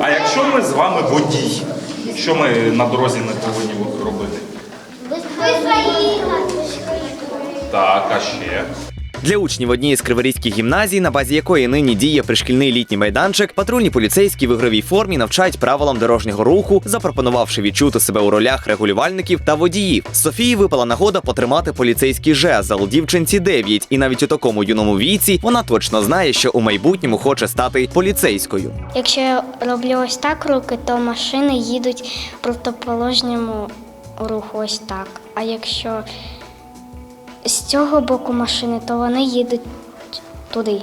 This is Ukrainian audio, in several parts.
А якщо ми з вами водій, що ми на дорозі не повинні робити? Так, а ще. Для учнів однієї з криворізьких гімназій, на базі якої нині діє пришкільний літній майданчик, патрульні поліцейські в ігровій формі навчають правилам дорожнього руху, запропонувавши відчути себе у ролях регулювальників та водіїв. Софії випала нагода потримати поліцейський жезл. Дівчинці 9, і навіть у такому юному віці вона точно знає, що у майбутньому хоче стати поліцейською. Якщо я роблю ось так руки, то машини їдуть в протиположньому руху ось так. А якщо з цього боку машини, то вони їдуть туди.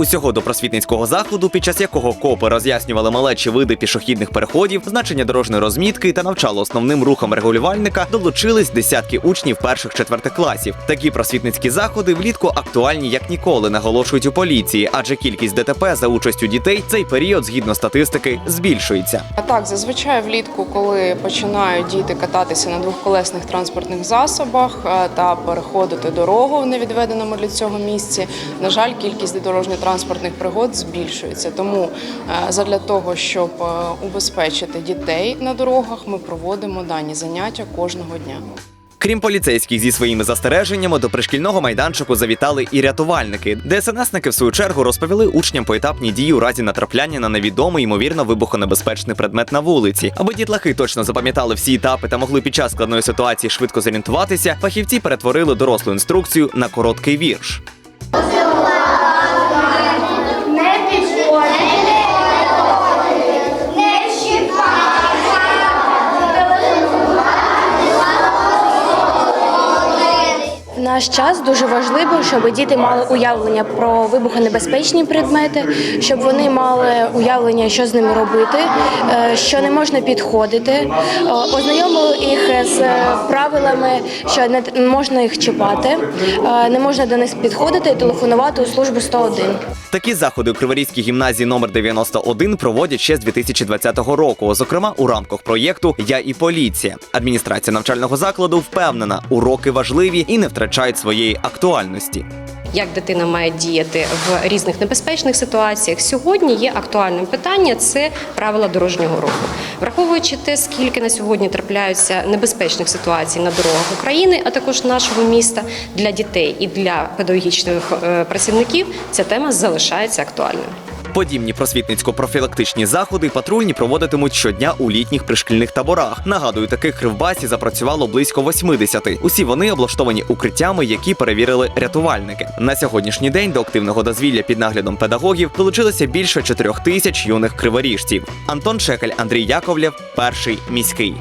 Усього до просвітницького заходу, під час якого копи роз'яснювали малечі види пішохідних переходів, значення дорожньої розмітки та навчали основним рухом регулювальника, долучились десятки учнів перших четвертих класів. Такі просвітницькі заходи влітку актуальні як ніколи, наголошують у поліції, адже кількість ДТП за участю дітей цей період, згідно статистики, збільшується. Так, зазвичай влітку, коли починають діти кататися на двохколесних транспортних засобах е, та переходити дорогу в невідведеному для цього місці, на жаль, кількість дорожньо-транспортних пригод збільшується. Тому е, задля того, щоб е, убезпечити дітей на дорогах, ми проводимо дані заняття кожного дня. Крім поліцейських зі своїми застереженнями, до пришкільного майданчику завітали і рятувальники. ДСНСники, в свою чергу, розповіли учням поетапні дії у разі натрапляння на невідомий, ймовірно, вибухонебезпечний предмет на вулиці. Аби дітлахи точно запам'ятали всі етапи та могли під час складної ситуації швидко зорієнтуватися, фахівці перетворили дорослу інструкцію на короткий вірш. Наш час дуже важливо, щоб діти мали уявлення про вибухонебезпечні предмети, щоб вони мали уявлення, що з ними робити, е, що не можна підходити, Е, ознайомили їх з правилами, що не можна їх чіпати, е, не можна до них підходити і телефонувати у службу 101. Такі заходи у Криворізькій гімназії номер 91 проводять ще з 2020 року. Зокрема, у рамках проєкту Я і поліція. Адміністрація навчального закладу впевнена, уроки важливі і не втрачають своєї актуальності. як дитина має діяти в різних небезпечних ситуаціях. Сьогодні є актуальним питання це правила дорожнього руху. Враховуючи те, скільки на сьогодні трапляються небезпечних ситуацій на дорогах України, а також нашого міста для дітей і для педагогічних е, працівників, ця тема залишається актуальною. Подібні просвітницько-профілактичні заходи патрульні проводитимуть щодня у літніх пришкільних таборах. Нагадую, таких Кривбасі запрацювало близько 80. Усі вони облаштовані укриттями, які перевірили рятувальники. На сьогоднішній день до активного дозвілля під наглядом педагогів долучилося більше 4 тисяч юних криворіжців. Антон Шекель, Андрій Яковлєв, перший міський.